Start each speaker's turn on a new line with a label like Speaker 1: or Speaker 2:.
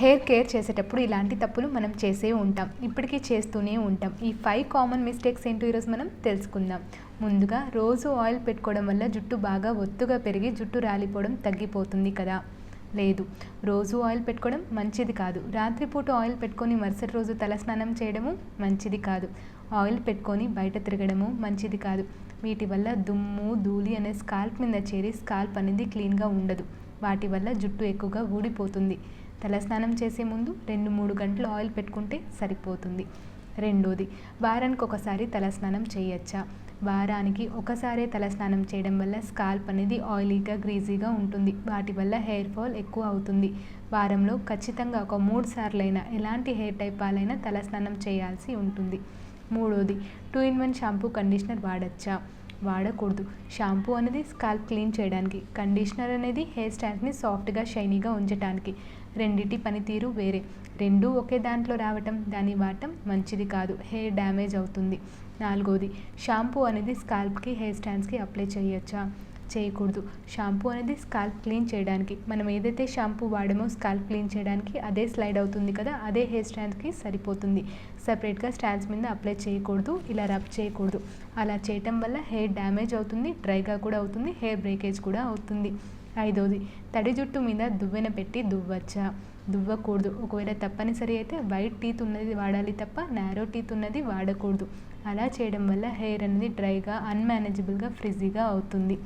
Speaker 1: Hair care చేసేటప్పుడు ఇలాంటి తప్పులు మనం చేసే ఉంటాం. ఇప్పటికీ చేస్తూనే ఉంటాం. ఈ ఫైవ్ కామన్ మిస్టేక్స్ ఏంటో ఈరోజు మనం తెలుసుకుందాం. ముందుగా రోజు ఆయిల్ పెట్టుకోవడం వల్ల జుట్టు బాగా ఒత్తుగా పెరిగి జుట్టు రాలిపోవడం తగ్గిపోతుంది కదా? లేదు. రోజు ఆయిల్ పెట్టుకోవడం మంచిది కాదు. రాత్రిపూట ఆయిల్ పెట్టుకొని మరుసటి రోజు తలస్నానం చేయడము మంచిది కాదు. ఆయిల్ పెట్టుకొని బయట తిరగడము మంచిది కాదు. వీటి వల్ల దుమ్ము ధూళి అనే స్కాల్ప్ మీద చేరి స్కాల్ప్ అనేది క్లీన్గా ఉండదు. వాటి వల్ల జుట్టు ఎక్కువగా ఊడిపోతుంది. తలస్నానం చేసే ముందు రెండు మూడు గంటలు ఆయిల్ పెట్టుకుంటే సరిపోతుంది. రెండోది వారానికి ఒకసారి తలస్నానం చేయొచ్చా? వారానికి ఒకసారి తలస్నానం చేయడం వల్ల స్కాల్ప్ అనేది ఆయిలీగా గ్రీజీగా ఉంటుంది. వాటి వల్ల హెయిర్ ఫాల్ ఎక్కువ అవుతుంది. వారంలో ఖచ్చితంగా ఒక మూడు సార్లైనా ఎలాంటి హెయిర్ టైప్ వాళ్ళైనా తలస్నానం చేయాల్సి ఉంటుంది. మూడోది two in one shampoo conditioner వాడచ్చా? వాడకూడదు. షాంపూ అనేది స్కాల్ప్ క్లీన్ చేయడానికి కండిషనర్ అనేది హెయిర్ స్టైల్ని సాఫ్ట్గా షైనీగా ఉంచడానికి రెండిటి పనితీరు వేరే. రెండూ ఒకే దాంట్లో రావటం దాన్ని వాడటం మంచిది కాదు. హెయిర్ డ్యామేజ్ అవుతుంది. నాలుగోది షాంపూ అనేది స్కాల్ప్కి హెయిర్ స్టాండ్స్కి అప్లై చేయొచ్చా? చేయకూడదు. షాంపూ అనేది స్కాల్ప్ క్లీన్ చేయడానికి. మనం ఏదైతే షాంపూ వాడమో స్కాల్ప్ క్లీన్ చేయడానికి అదే స్లైడ్ అవుతుంది కదా అదే హెయిర్ స్టాండ్కి సరిపోతుంది. సపరేట్గా స్టాండ్స్ మీద అప్లై చేయకూడదు ఇలా రబ్ చేయకూడదు. అలా చేయటం వల్ల హెయిర్ డ్యామేజ్ అవుతుంది డ్రైగా కూడా అవుతుంది హెయిర్ బ్రేకేజ్ కూడా అవుతుంది. ఐదోది తడి జుట్టు మీద దువ్వెన పెట్టి దువ్వచ్చా? దువ్వకూడదు. ఒకవేళ తప్పనిసరి అయితే వైట్ టీత్ ఉన్నది వాడాలి తప్ప నారో టీత్ ఉన్నది వాడకూడదు. అలా చేయడం వల్ల హెయిర్ అనేది డ్రైగా అన్మేనేజబుల్గా ఫ్రిజీగా అవుతుంది.